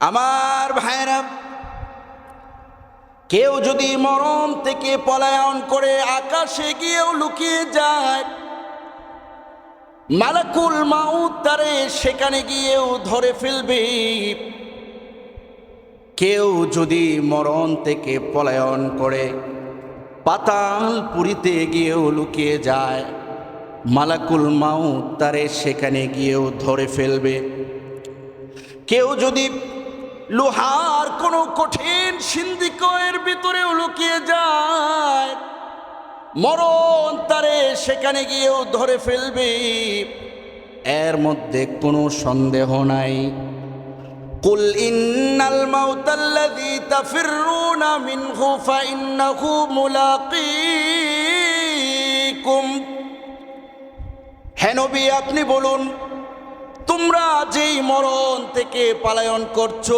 আমার ভাইরা কেউ যদি মরণ থেকে পলায়ন করে আকাশে গিয়েও লুকিয়ে যায়, মালাকুল মাউত তারে সেখানে গিয়েও ধরে ফেলবে। কেউ যদি মরণ থেকে পলায়ন করে পাতাল পুরীতে গিয়েও লুকিয়ে যায়, মালাকুল মাউত তারে সেখানে গিয়েও ধরে ফেলবে। কেউ যদি লোহার কোনো কঠিন সিন্দিকের ভিতরেও লুকিয়ে যায় মরণ তারে সেখানে গিয়েও ধরে ফেলবে এর মধ্যে কোনো সন্দেহ নাই قل إن الموت الذي تفرون منه فإنه ملاقيكم হে নবী আপনি বলুন তোমরা যেই মরণ থেকে পালায়ন করছ,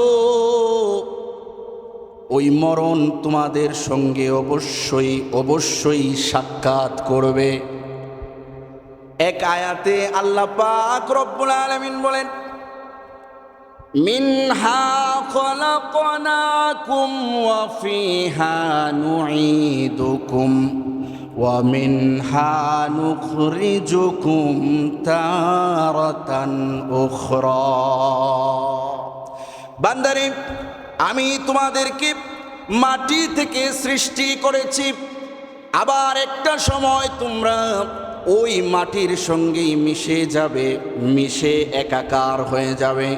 ওই মরণ তোমাদের সঙ্গে অবশ্যই অবশ্যই সাক্ষাৎ করবে। এক আয়াতে আল্লাহ পাক রব্বুল আলামিন বলেন, মিনহা খলাকনাকুম ওয়া ফিহা নুঈদুকুম। মিনহা নুখরিজুকুম তারাতান উখরা বান্দারে, আমি তোমাদেরকে মাটি থেকে সৃষ্টি করেছি। আবার একটা সময় তোমরা ওই মাটির সঙ্গেই মিশে যাবে, মিশে একাকার হয়ে যাবে।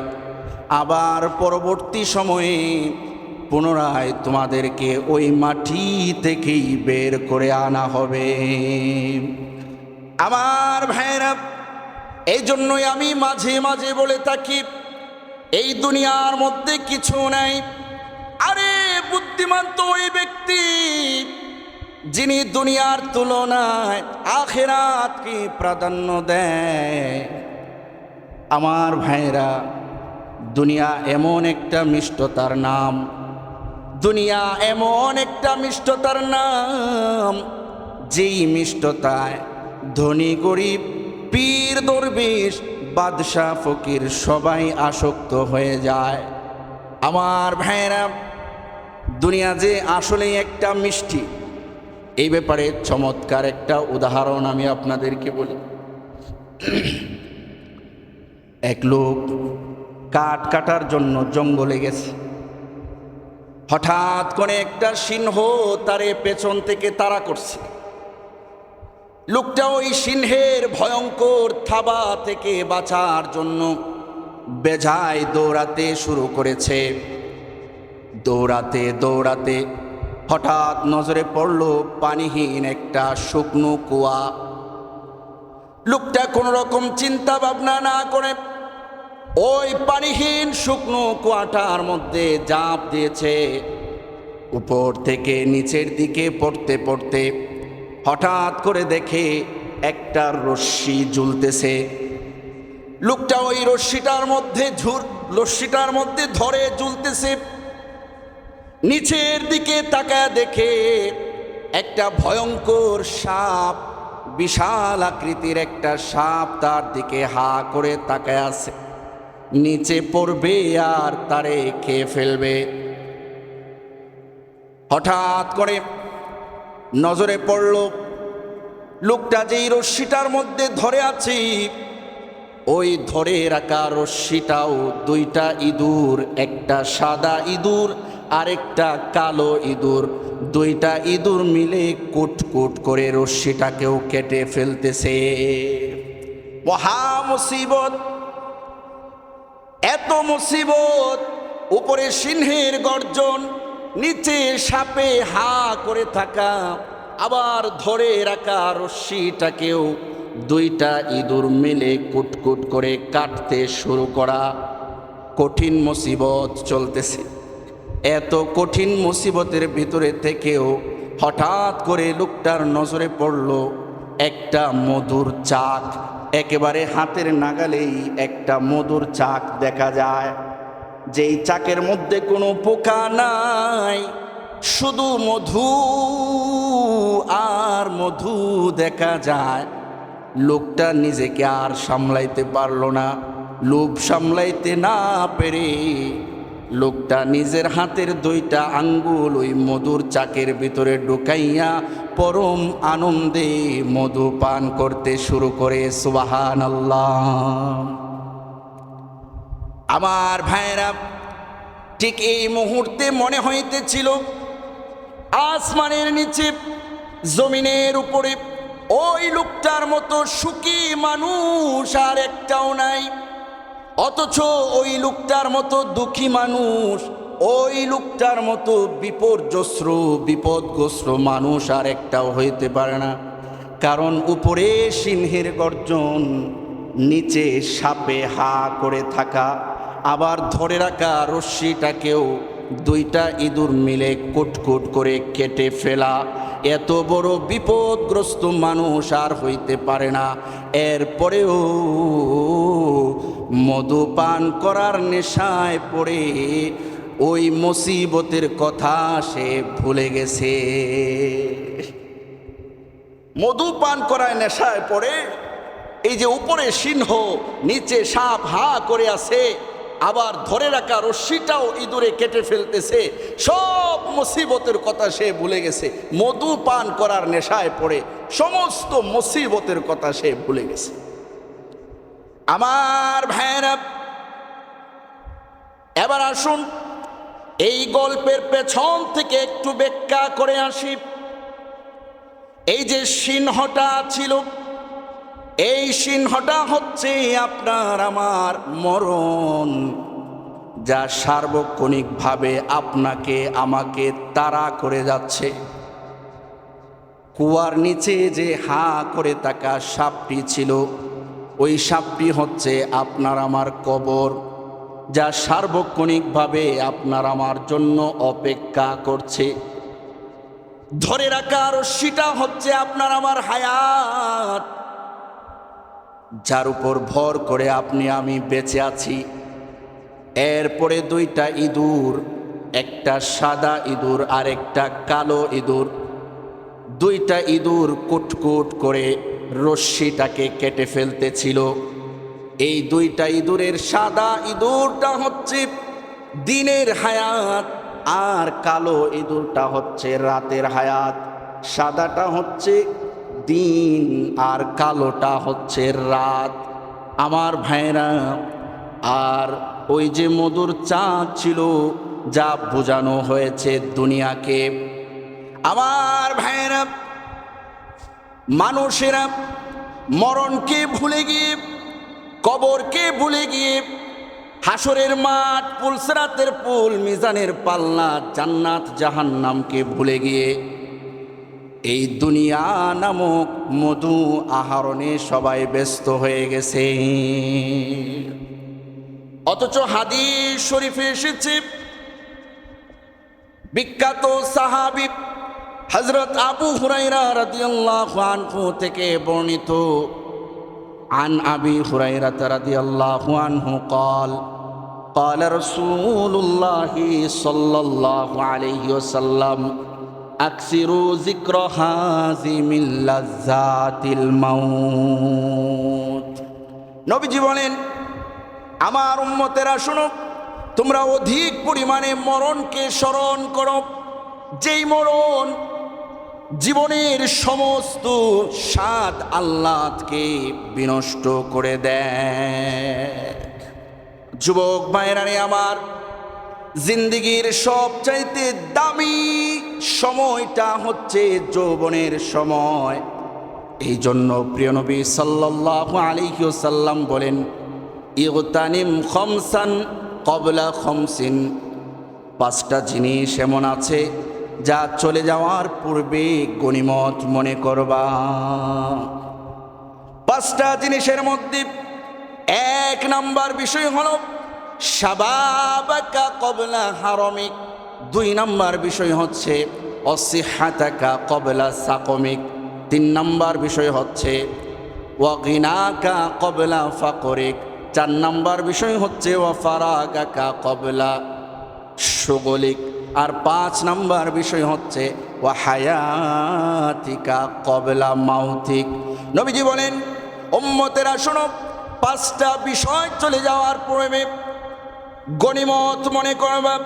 আবার পরবর্তী সময়ে পুনরায় তোমাদেরকে ওই মাটি থেকেই বের করে আনা হবে। আমার ভাইরা এই জন্যই আমি মাঝে মাঝে বলে থাকি, এই দুনিয়ার মধ্যে কিছু নাই। আরে, বুদ্ধিমান তো ওই ব্যক্তি যিনি দুনিয়ার তুলনায় আখেরাতকে প্রাধান্য দেয়। আমার ভাইরা দুনিয়া এমন একটা মিষ্টতার নাম দুনিয়া এমন একটা মিষ্টতার নাম, যেই মিষ্টতায় ধনী গরিব, পীর দরবেশ, বাদশাহ ফকির সবাই আসক্ত হয়ে যায়। আমার ভাইয়েরা, দুনিয়া যে আসলে একটা মিষ্টি, এই ব্যাপারে চমৎকার একটা উদাহরণ আমি আপনাদেরকে বলি। এক লোক কাঠ কাটার জন্য জঙ্গলে গেছে। হঠাৎ করে একটা সিংহ তারে পেছন থেকে তাড়া করছে। লোকটা ওই সিংহের ভয়ঙ্কর থাবা থেকে বাঁচার জন্য বেজায় দৌড়াতে শুরু করেছে। দৌড়াতে দৌড়াতে হঠাৎ নজরে পড়ল পানিহীন একটা শুকনো কুয়া। লোকটা কোনো রকম চিন্তা ভাবনা না করে ওই পানিহীন শুকনো কুয়াটার মধ্যে জাপ দিয়েছে। উপর থেকে নিচের দিকে পড়তে পড়তে হঠাৎ করে দেখে একটা রশ্মি ঝুলতেছে লোকটা ওই রশ্মিটার মধ্যে ঝুর, রশ্মিটার মধ্যে ধরে ঝুলতেছে নিচের দিকে তাকায় দেখে একটা ভয়ঙ্কর সাপ, বিশাল আকৃতির একটা সাপ তার দিকে হা করে তাকায় আছে। নিচে পড়বে আর তারে খেয়ে ফেলবে? হঠাৎ করে নজরে পড়ল, লোকটা যেই রশ্মিটার মধ্যে ধরে আছে, ওই ধরে রাখা রশ্মিটাও দুইটা ইঁদুর, একটা সাদা ইঁদুর আরেকটা কালো ইঁদুর। দুইটা ইঁদুর মিলে কুট কুট করে রশ্মিটাকেও কেটে ফেলতেছে। মহা মুসিবত! এত মুসিবত, উপরে সিংহের গর্জন, নিচে সাপে হা করে থাকা, আবার ধরে রাখা রশ্মিটাকেও দুইটা ইঁদুর মিলে কুটকুট করে কাটতে শুরু করা কঠিন মুসিবত চলতেছে। এত কঠিন মুসিবতের ভিতরে থেকেও হঠাৎ করে লোকটার নজরে পড়ল একটা মধুর চাক, একেবারে হাতের নাগালেই একটা মধুর চাক দেখা যায়। যেই চাকের মধ্যে কোনো পোকা নাই, শুধু মধু আর মধু দেখা যায়। লোকটা নিজেকে আর সামলাইতে পারল না, লোভ সামলাইতে না পেরে লোকটা নিজের হাতের দুইটা আঙ্গুল ওই মধুর চাকের ভিতরে ঢুকাইয়া পরম আনন্দে মধু পান করতে শুরু করে সুবাহান আল্লাহ আমার ভাইয়েরা, ঠিক এই মুহূর্তে মনে হইতেছিল, আসমানের নিচে, জমিনের উপরে ওই লোকটার মতো সুখী মানুষ আর একটাও নাই। অথচ ওই লোকটার মতো দুঃখী মানুষ, ওই লোকটার মতো বিপর্যস্র বিপদগ্রস্ত মানুষ আর একটাও হইতে পারে না। কারণ উপরে সিংহের গর্জন, নিচে সাপে হা করে থাকা, আবার ধরে রাখা রশ্মিটাকেও দুইটা ইঁদুর মিলে কুটকুট করে কেটে ফেলা। এত বড় বিপদগ্রস্ত মানুষ আর হইতে পারে না। এরপরেও মধুপান করার নেশায় পড়ে ওই মুসিবতের কথা সে ভুলে গেছে। মধুপান করায় নেশায় পড়ে, এই যে উপরে সিংহ, নিচে সাপ হা করে আছে আবার ধরে রাখা রশ্মিটাও ইঁদুরে কেটে ফেলতেছে। সব মুসিবতের কথা সে ভুলে গেছে। মধু পান করার নেশায় পড়ে, সমস্ত মুসিবতের কথা সে ভুলে গেছে। আমার ভাইয়েরা, এবার আসুন এই গল্পের পেছন থেকে একটু ব্যাখ্যা করে আসি। এই যে সিংহটা ছিল এই সিংহটা হচ্ছে আপনার আমার মরণ, যা সার্বক্ষণিকভাবে আপনাকে, আমাকে তাড়া করে যাচ্ছে। কুয়ার নিচে যে হা করে থাকা সাপটি ছিল, ওই সাপটি হচ্ছে আপনার আমার কবর, যা সার্বক্ষণিকভাবে আপনার আমার জন্য অপেক্ষা করছে। ধরে রাখা রশ্মিটা হচ্ছে আপনার আমার হায়াত। যার উপর ভর করে আপনি, আমি বেঁচে আছি। এরপরে দুইটা ইঁদুর, একটা সাদা ইঁদুর আর একটা কালো ইঁদুর। দুইটা ইঁদুর কুটকুট করে রশ্মিটাকে কেটে ফেলতেছিল এই দুইটা ইঁদুরের সাদা ইঁদুরটা হচ্ছে দিনের হায়াত আর কালো ইঁদুরটা হচ্ছে রাতের হায়াত। সাদাটা হচ্ছে দিন আর কালোটা হচ্ছে রাত। আমার ভাইরা আর ওই যে মধুর চাঁদ ছিল, যা বোঝানো হয়েছে দুনিয়াকে। আমার ভাইরা মানুষেরা, মরণকে ভুলে গিয়ে, কবরকে ভুলে গিয়ে, হাসরের মাঠ, পুলসরাতের পুল, মিজানের পাল্লা, জান্নাত, জাহান্নামকে ভুলে গিয়ে এই দুনিয়া নামক মধু আহরণে সবাই ব্যস্ত হয়ে গেছে অথচ হাদিস শরীফে এসেছে বিখ্যাত সাহাবি হজরত আবু হুরাইরা রাদিয়াল্লাহু আনহু থেকে বর্ণিত عن أبي هريرة رضي الله عنه قال قال رسول الله صلى الله عليه وسلم আকসিরু জিক্র হাজিমিল্লাজাতিল মাউত। নবীজি বলেন, আমার উম্মতেরা শুনো, তোমরা অধিক পরিমাণে মরণকে স্মরণ করো। যেই মরণ জীবনের সমস্ত স্বাদ আহ্লাদকে বিনষ্ট করে দেয়। যুবক মায়েরানে আমার জিন্দিগির সবচাইতে দামি সময়টা হচ্ছে যৌবনের সময়। এই জন্য প্রিয় নবী সাল্লাল্লাহু আলাইহি ওয়াসাল্লাম বলেন, ইগতানিম খমসান কবলা খমসিন। পাঁচটা জিনিস এমন আছে যা চলে যাওয়ার পূর্বে গণিমত মনে করবা। পাঁচটা জিনিসের মধ্যে এক নাম্বার বিষয় হল সাবাবাকা কবলা হারমিক। দুই নাম্বার বিষয় হচ্ছে, অসিহাতাকা কবলা সাকমিক। তিন নাম্বার বিষয় হচ্ছে, ওয়াগিনাকা কবলা ফাকরিক। চার নাম্বার বিষয় হচ্ছে, ওয়াফারাগাকা কবলা সুগলিক। আর পাঁচ নাম্বার বিষয় হচ্ছে ও হায়াতিকা কবলা মাউথিক নবীজি বলেন ওম্মতেরা শোনো, পাঁচটা বিষয় চলে যাওয়ার পূর্বে গণিমত মনে করবা,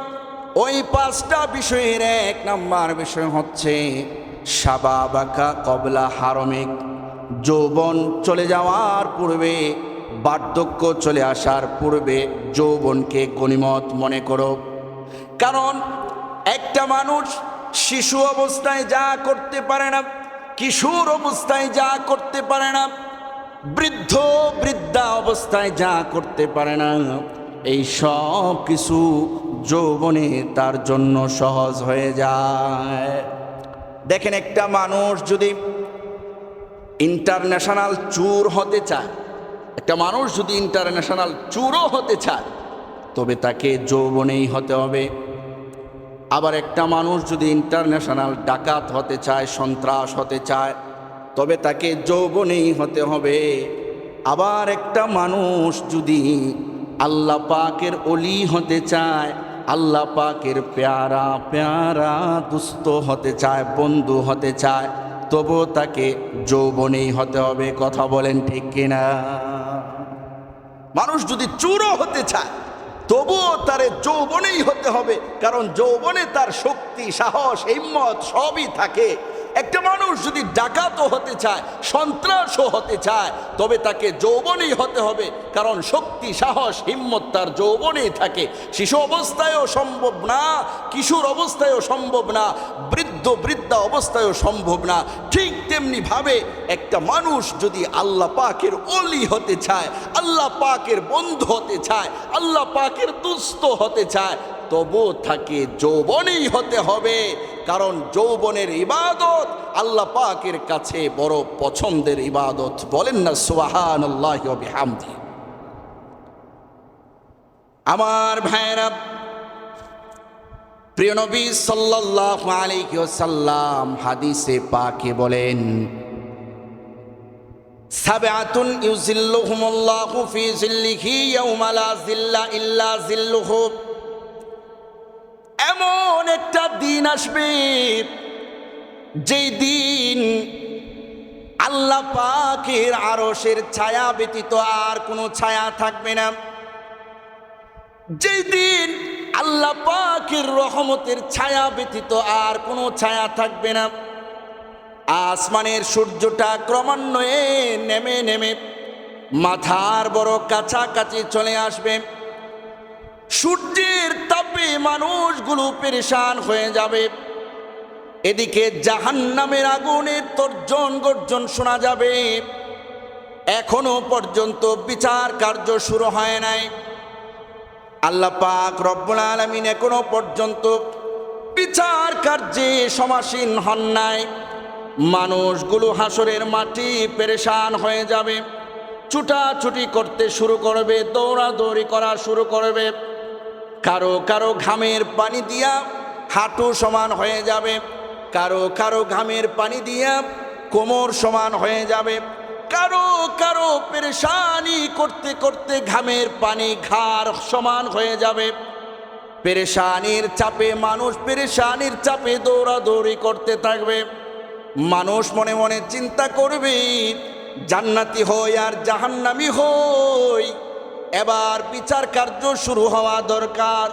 ওই পাঁচটা বিষয়ের এক নাম্বার বিষয় হচ্ছে, সাবাবাকা কবলা হারমিক। যৌবন চলে যাওয়ার পূর্বে, বার্ধক্য চলে আসার পূর্বে যৌবনকে গণিমত মনে করো। কারণ, একটা মানুষ শিশু অবস্থায় যা করতে পারে না, কিশোর অবস্থায় যা করতে পারে না, বৃদ্ধ বৃদ্ধা অবস্থায় যা করতে পারে না এই সব কিছু যৌবনে তার জন্য সহজ হয়ে যায়। দেখেন একটা মানুষ যদি ইন্টারন্যাশনাল চুর হতে চায়, একটা মানুষ যদি ইন্টারন্যাশনাল চুরও হতে চায়, তবে তাকে যৌবনেই হতে হবে। আবার একটা মানুষ যদি ইন্টারন্যাশনাল ডাকাত হতে চায়, সন্ত্রাস হতে চায়, তবে তাকে যৌবনেই হতে হবে। আবার একটা মানুষ যদি আল্লাহ পাকের অলি হতে চায়, আল্লাহ পাকের প্যারা প্যারা দুস্থ হতে চায়, বন্ধু হতে চায় তবু তাকে যৌবনেই হতে হবে, কথা বলেন ঠিক কিনা? মানুষ যদি চুরো হতে চায়, তবুও তার যৌবনেই হতে হবে, কারণ যৌবনে তার শক্তি, সাহস, হিম্মত সবই থাকে। একটা মানুষ যদি ডাকাতও হতে চায়, সন্ত্রাসও হতে চায়, তবে তাকে যৌবনেই হতে হবে, কারণ শক্তি, সাহস, হিম্মত তার যৌবনেই থাকে। শিশু অবস্থায়ও সম্ভব না, কিশোর অবস্থায়ও সম্ভব না, বৃদ্ধ, বৃদ্ধা অবস্থায়ও সম্ভব না। ঠিক তেমনি ভাবে একটা মানুষ যদি আল্লাহ পাকের অলি হতে চায়, আল্লাহ পাকের বন্ধু হতে চায়, আল্লাহ পাকের দুস্থ হতে চায় তবু তাকে যৌবনেই হতে হবে। কারণ যৌবনের ইবাদত আল্লাহ পাকের কাছে বড় পছন্দের ইবাদত। বলেন না সোহান আল্লাহ আমার ভাইরা প্রিয় নবী ওয়াসাল্লাম হাদিসে পাকে বলেন, সাবআতুন ইউজিল্লুহুমুল্লাহু ফি জিল্লিহি ইয়াউমা জিল্লা ইল্লা জিল্লুহু এমন একটা দিন আসবে, যেই দিন আল্লাহ পাকের আরশের ছায়া ব্যতীত আর কোনো ছায়া থাকবে না। যেই দিন আল্লাহ পাকের রহমতের ছায়া ব্যতীত আর কোনো ছায়া থাকবে না। আসমানের সূর্যটা ক্রমান্বয়ে নেমে নেমে মাথার বড় কাছাকাছি চলে আসবে। সূর্যের তাপে মানুষগুলো পেরেশান হয়ে যাবে। এদিকে জাহান্নামের আগুনের তর্জন গর্জন শোনা যাবে। এখনও পর্যন্ত বিচার কার্য শুরু হয় নাই। আল্লাহ পাক রব্বুল আলমিন এখনও পর্যন্ত বিচার কার্যে সমাসীন হন নাই। মানুষগুলো হাসরের মাটি পেরেশান হয়ে যাবে। ছুটাছুটি করতে শুরু করবে, দৌড়াদৌড়ি করা শুরু করবে। কারও কারও ঘামের পানি দিয়া হাঁটু সমান হয়ে যাবে, কারও কারও ঘামের পানি দিয়া কোমর সমান হয়ে যাবে, কারও কারও পেরেশানি করতে করতে ঘামের পানি ঘাড় সমান হয়ে যাবে। পেরেশানির চাপে মানুষ পেরেশানির চাপে দৌড়াদৌড়ি করতে থাকবে। মানুষ মনে মনে চিন্তা করবে, জান্নাতি হই আর জাহান্নামি হই। এবার বিচার কার্য শুরু হওয়া দরকার।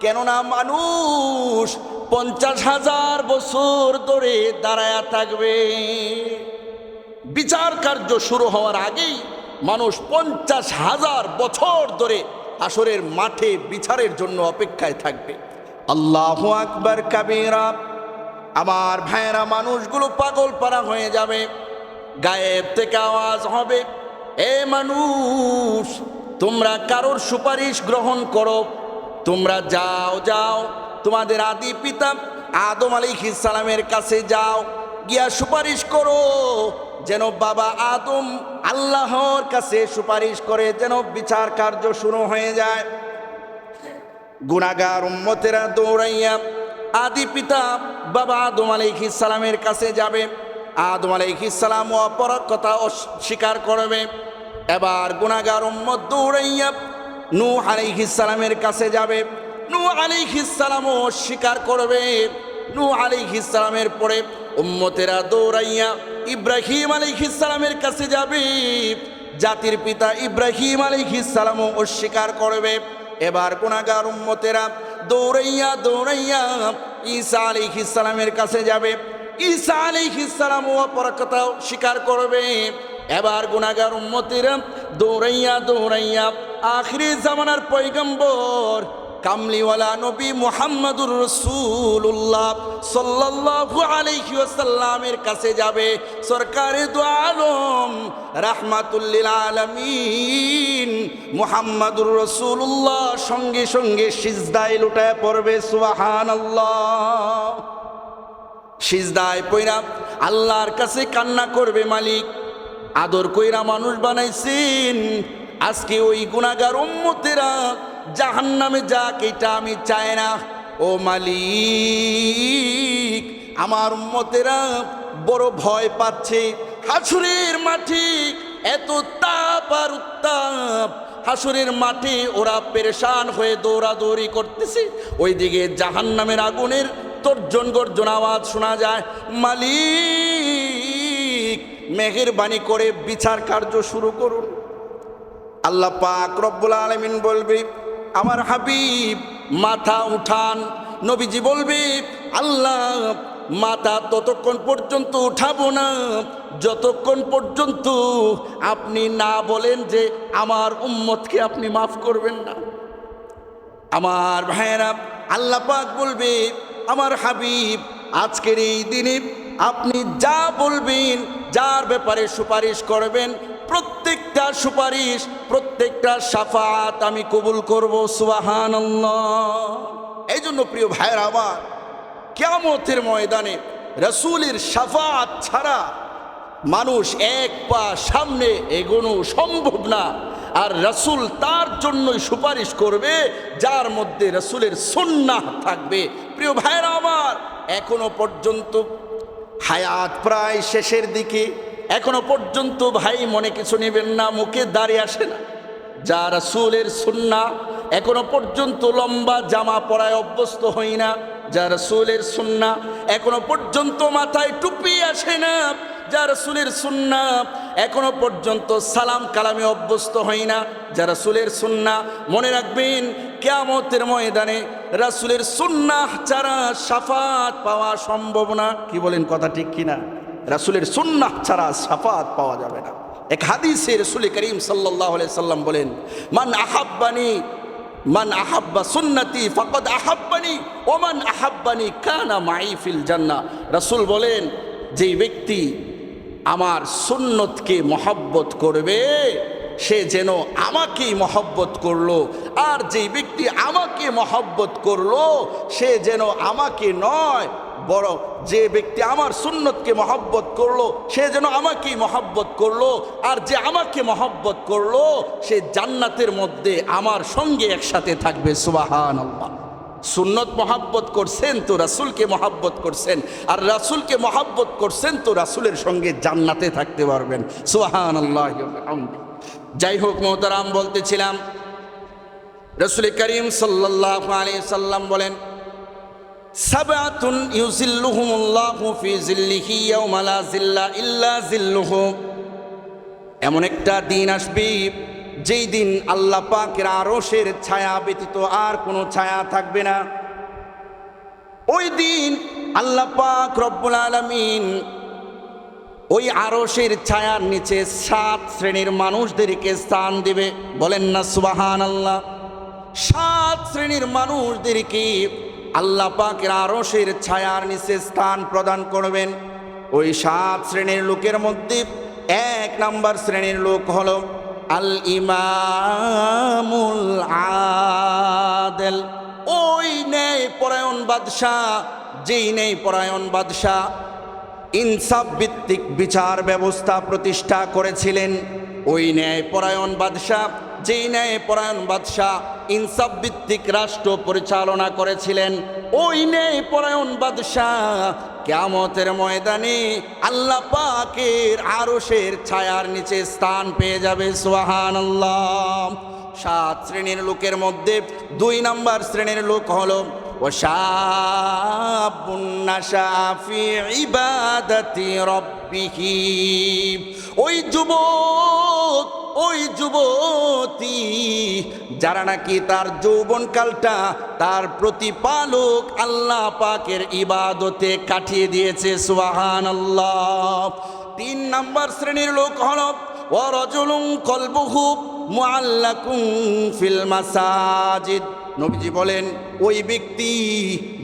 কেননা মানুষ পঞ্চাশ হাজার বছর ধরে দাঁড়ায়া থাকবে। বিচার কার্য শুরু হওয়ার আগেই মানুষ পঞ্চাশ হাজার বছর ধরে আসরের মাঠে বিচারের জন্য অপেক্ষায় থাকবে। আল্লাহ আকবর কাবিরা। আমার ভাইয়েরা, মানুষগুলো পাগল পারা হয়ে যাবে। গায়েব থেকে আওয়াজ হবে। এ মানুষ তোমরা কারোর সুপারিশ গ্রহণ করো। তোমরা যাও যাও। তোমাদের আদি পিতা আদম আলী সালামের কাছে যাও। গিয়া সুপারিশ করো। যেন বাবা আদম আল্লাহর কাছে সুপারিশ করে, যেন বিচার কার্য শুরু হয়ে যায়। গুণাগার উম্মতেরা দৌড়াইয়া আদি পিতা বাবা আদম আলাইহিস সালামের কাছে যাবে। আদম আলাইহিস সালাম অপরাধ কথা অস্বীকার করবে। এবার গুণাগার উম্মত দৌড়াইয়া নু সালামের কাছে যাবে। নূ আলাইহিস সালামও অস্বীকার করবে। নু আলাইহিস সালামের পরে উম্মতেরা দৌড়াইয়া ইব্রাহিম আলাইহিস সালামের কাছে যাবে। জাতির পিতা ইব্রাহিম আলাইহিস সালামও অস্বীকার করবে। এবার গুণাগার উম্মতেরা দৌড়াইয়া দৌড়াইয়া ঈসা আলাইহিস সালামের কাছে যাবে। ঈসা আলাইহিস সালাম ও কথা স্বীকার করবে। এবার গুণাগার উম্মতেরা দৌড়াইয়া দৌড়াইয়া আখরি জামানার পৈগম্বর কামলিওয়ালা নবী মুহাম্মদুর রসুল্লাহ সাল্লাল্লাহু আলাইহি ওয়াসাল্লামের কাছে যাবে। সরকারে দু আলম রাহমাতুল্লিল আলামিন, মুহাম্মদুর রসুল্লাহ সঙ্গে সঙ্গে সিজদায় লুটায় পড়বে, সুবহানাল্লাহ। সিজদায় পইরা আল্লাহর কাছে কান্না করবে মালিক। আদর কইরা মানুষ বানাইছেন। আজকে ওই গুণাগার উম্মতেরা জাহান নামে যাক, এটা আমি চাই না। ও মালিক, আমার উম্মতেরা বড় ভয় পাচ্ছে। হাসুরের মাঠে এত তাপ আর উত্তাপ। হাসুরের মাঠে ওরা পেরেশান হয়ে দৌড়াদৌড়ি করতেছে। ওইদিকে জাহান নামের আগুনের তর্জন গর্জন আওয়াজ শোনা যায়। মালিক মেহেরবানি করে বিচার কার্য শুরু করুন। আল্লাহ পাক রব্বুল আলমিন বলবে, আমার হাবিব মাথা উঠান। নবীজি বলবে, আল্লাহ, মাথা ততক্ষণ পর্যন্ত উঠাবো না। যতক্ষণ পর্যন্ত আপনি না বলেন যে আমার উম্মতকে আপনি মাফ করবেন না। আমার ভাইয়েরা, আল্লাহ পাক বলবে, আমার হাবিব, আজকের এই দিনে আপনি যা বলবেন, যার ব্যাপারে সুপারিশ করবেন, প্রত্যেকটা সুপারিশ, প্রত্যেকটা সাফাত আমি কবুল করব সুবাহান এই জন্য প্রিয় ভাইয়ের আমার কেমতের ময়দানে রসুলের সাফাত ছাড়া মানুষ এক পা সামনে এগোনো সম্ভব না। আর রসুল তার জন্যই সুপারিশ করবে, যার মধ্যে রসুলের সুন্নাহ থাকবে। প্রিয় ভাইরা আমার, এখনও পর্যন্ত হায়াত প্রায় শেষের দিকে। এখনও পর্যন্ত ভাই মনে কিছু নেবেন না, মুখে দাঁড়িয়ে আসে না। যা রসুলের সুন্না এখনও পর্যন্ত লম্বা জামা পরায় অভ্যস্ত হই না। যা রসুলের সুন্না এখনও পর্যন্ত মাথায় টুপি আসে না। যা রসুলের সুন্না এখনও পর্যন্ত সালাম কালামে অভ্যস্ত হই না। যা রসুলের সুন্না মনে রাখবেন কেয়ামতের ময়দানে রাসুলের সুন্না ছাড়া সাফাত পাওয়া সম্ভব না। কি বলেন কথা ঠিক কিনা? রাসুলের সুন্নাহ ছাড়া সাফাত পাওয়া যাবে না। এক হাদিসে রসুল করিম সাল্লাহ সাল্লাম বলেন, মান আহাব্বানি, মান আহাব্বা সুন্নতি ফকদ আহাব্বানি ওমান আহাব্বানি কানা মাইফিল জান্না রাসুল বলেন যে ব্যক্তি আমার সুন্নতকে মহব্বত করবে সে যেন আমাকেই মহব্বত করল, আর যে ব্যক্তি আমাকে মহব্বত করল, সে যেন আমাকে নয় বড় যে ব্যক্তি আমার সুন্নতকে মহব্বত করল, সে যেন আমাকেই মহব্বত করল, আর যে আমাকে মহব্বত করল, সে জান্নাতের মধ্যে আমার সঙ্গে একসাথে থাকবে সুবাহান সুন্নত মহাব্বত করছেন তো রাসুলকে মহাব্বত করছেন, আর রাসুলকে মহাব্বত করছেন তো রাসুলের সঙ্গে জান্নাতে থাকতে পারবেন সুহান আল্লাহ যাই হোক মোহতারাম, বলতেছিলাম, রসুল করিম সাল্লাহ সাল্লাম বলেন জিল্লা জিল্লুহু। এমন একটা দিন আসবে, যেই দিন আল্লাহ পাকের আরশের ছায়া ব্যতীত আর কোনো ছায়া থাকবে না। ওই দিন আল্লাহ পাক রব্বুল আলামিন ওই আরশের ছায়ার নিচে সাত শ্রেণির মানুষদেরকে স্থান দিবে। বলেন না সুবাহান আল্লাহ সাত শ্রেণির মানুষদেরকে আল্লাহ পাকের আরশের ছায়ার নিচে স্থান প্রদান করবেন। ওই সাত শ্রেণির লোকের মধ্যে এক নাম্বার শ্রেণির লোক হল আল ইমামুল আদেল। ওই নেই পরায়ণ বাদশাহ, যেই নেই পরায়ণ বাদশাহ। ইনসাফ ভিত্তিক বিচার ব্যবস্থা প্রতিষ্ঠা করেছিলেন ওই ন্যায় পরায়ণ বাদশাহ। যেই ন্যায় পরায়ণ বাদশাহ ইনসাফ ভিত্তিক রাষ্ট্র পরিচালনা করেছিলেন, ওই ন্যায় পরায়ণ বাদশাহ কেয়ামতের ময়দানে আল্লাহ পাকের আরশের ছায়ার নিচে স্থান পেয়ে যাবে সোহান সাত শ্রেণির লোকের মধ্যে দুই নাম্বার শ্রেণির লোক হলো وشاب نشأ في عبادة ربه ওই যুবক ওই যুবতী যারা নাকি তার যৌবনকালটা তার প্রতিপালক আল্লাহ পাকের ইবাদতে কাটিয়ে দিয়েছে সুবাহান আল্লাহ তিন নাম্বার শ্রেণীর লোক হল ওয়ারজুলুম কলবুহু মুআল্লাকুম ফিল মাসাজিদ নবীজি বলেন, ওই ব্যক্তি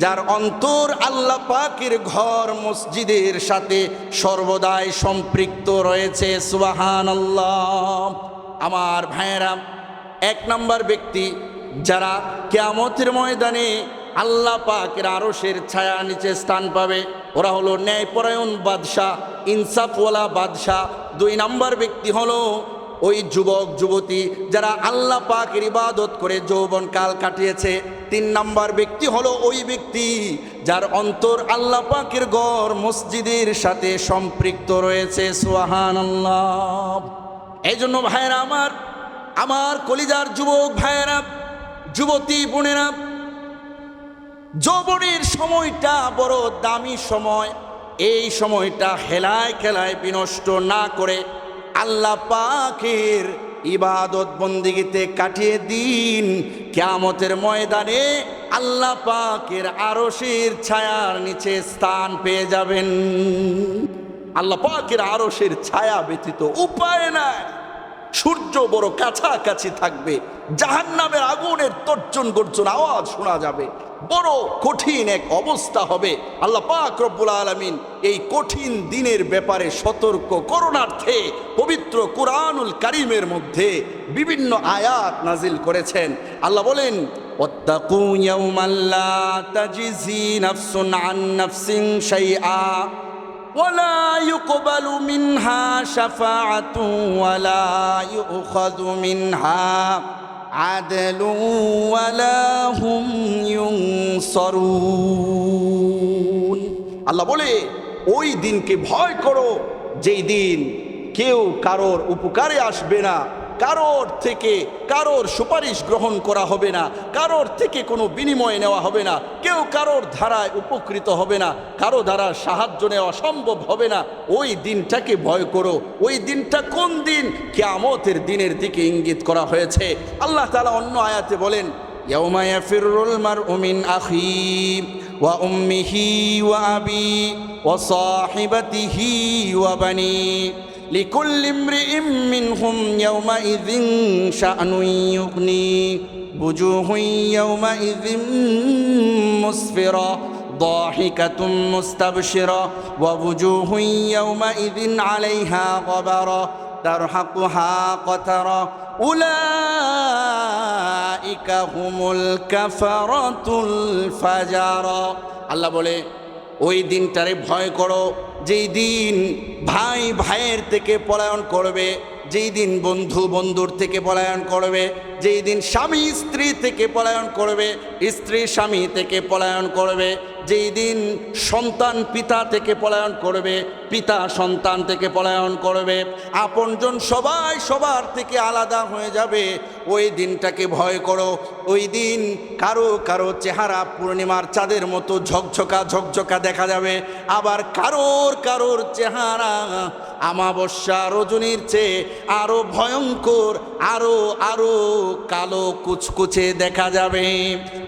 যার অন্তর আল্লাহ পাকের ঘর মসজিদের সাথে সর্বদাই সম্পৃক্ত রয়েছে সুবাহান আল্লাহ আমার ভাইয়েরা, এক নম্বর ব্যক্তি যারা কেয়ামতের ময়দানে আল্লাহ পাকের আরশের ছায়া নিচে স্থান পাবে, ওরা হলো ন্যায়পরায়ণ বাদশাহ, ইনসাফওয়ালা বাদশাহ। দুই নম্বর ব্যক্তি হলো ওই যুবক, যুবতী যারা আল্লাহ পাকের ইবাদত করে যৌবন কাল কাটিয়েছে, তিন নাম্বার ব্যক্তি হলো ওই ব্যক্তি যার অন্তর আল্লাহ পাকের গড় মসজিদের সাথে সম্পৃক্ত রয়েছে সোহান আল্লাহ এই জন্য ভাইয়েরা আমার আমার কলিজার যুবক ভাইয়েরা, যুবতী বোনেরা, যৌবনের সময়টা বড় দামি সময়, এই সময়টা হেলায় খেলায় বিনষ্ট না করে আল্লাহ পাকের ইবাদত বন্দিগিতে কাটিয়ে দিন। কেয়ামতের ময়দানে আল্লাহ পাকের আরশের ছায়ার নিচে স্থান পেয়ে যাবেন। আল্লাহ পাকের আরশের ছায়া ব্যতীত উপায় নাই। সূর্য বড় কাছাকাছি থাকবে। জাহান নামের আগুনের তর্জন গর্জন আওয়াজ শোনা যাবে। বড় কঠিন এক অবস্থা হবে আল্লাহ পাক রব্বুল আলমিন এই কঠিন দিনের ব্যাপারে সতর্ক করোনার্থে পবিত্র কুরআনুল কারিমের মধ্যে বিভিন্ন আয়াত নাজিল করেছেন আল্লাহ বলেন واتقوا يوما لا تجزي نفس عن نفس شيئا ولا يقبل منها شفاعة ولا يؤخذ منها عدل ولا هم ينصرون আল্লাহ বলে ওই দিনকে ভয় করো যেই দিন কেউ কারোর উপকারে আসবে না কারোর থেকে কারোর সুপারিশ গ্রহণ করা হবে না কারোর থেকে কোনো বিনিময় নেওয়া হবে না কেউ কারোর ধারায় উপকৃত হবে না কারো দ্বারা সাহায্য নেওয়া সম্ভব হবে না ওই দিনটাকে ভয় করো ওই দিনটা কোন দিন কেয়ামতের দিনের দিকে ইঙ্গিত করা হয়েছে আল্লাহ তালা অন্য আয়াতে বলেন يوم يفر المرء من أخيه وأمه وأبيه وصاحبته وبنيه لكل امرئ منهم يومئذ شأن يغنيه وجوه يومئذ مسفرة ضاحكة مستبشرة ووجوه يومئذ عليها غبرة ترهقها قترة أولئك هم الكفرة الفجرة আল্লাহ বলে ওই দিনটারে ভয় করো যেই দিন ভাই ভাইয়ের থেকে পলায়ন করবে, যেই দিন বন্ধু বন্ধুর থেকে পলায়ন করবে, যেই দিন স্বামী স্ত্রী থেকে পলায়ন করবে, স্ত্রী স্বামী থেকে পলায়ন করবে যেই দিন সন্তান পিতা থেকে পলায়ন করবে, পিতা সন্তান থেকে পলায়ন করবে, আপনজন সবাই সবার থেকে আলাদা হয়ে যাবে, ওই দিনটাকে ভয় করো। ওই দিন কারও কারও চেহারা পূর্ণিমার চাঁদের মতো ঝকঝকা ঝকঝকা দেখা যাবে, আবার কারোর কারোর চেহারা আমাবস্যা রজনীর চেয়ে আরও ভয়ঙ্কর, আরও আরও কালো কুচকুচে দেখা যাবে।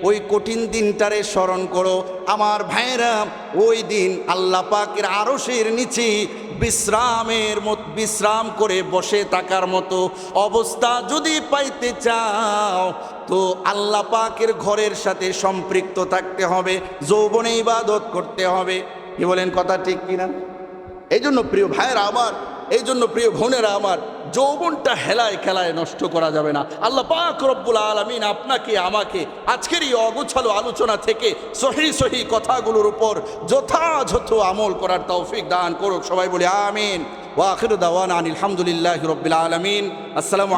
ওই কঠিন দিনটারে স্মরণ করো। আমার ভাইয়েরা, ওই দিন আল্লাহ পাকের আরশের নিচে বিশ্রামের মত, বিশ্রাম করে বসে থাকার মতো অবস্থা যদি পাইতে চাও, তো আল্লাহ পাকের ঘরের সাথে সম্পৃক্ত থাকতে হবে, যৌবনে ইবাদত করতে হবে। কি বলেন কথা ঠিক কিনা? এই জন্য প্রিয় ভাইয়েরা আমার এই জন্য প্রিয় বোনেরা আমার, যৌবনটা হেলায় খেলায় নষ্ট করা যাবে না। আল্লাহ পাক রব্বুল আলমিন আপনাকে, আমাকে আজকের এই অগোছালো আলোচনা থেকে সহি সহি কথাগুলোর উপর যথাযথ আমল করার তৌফিক দান করুক। সবাই বলি আমিন। ওয়াখির দাওয়ান আলহামদুলিল্লাহ রব্বিল আলমিন। আসসালামু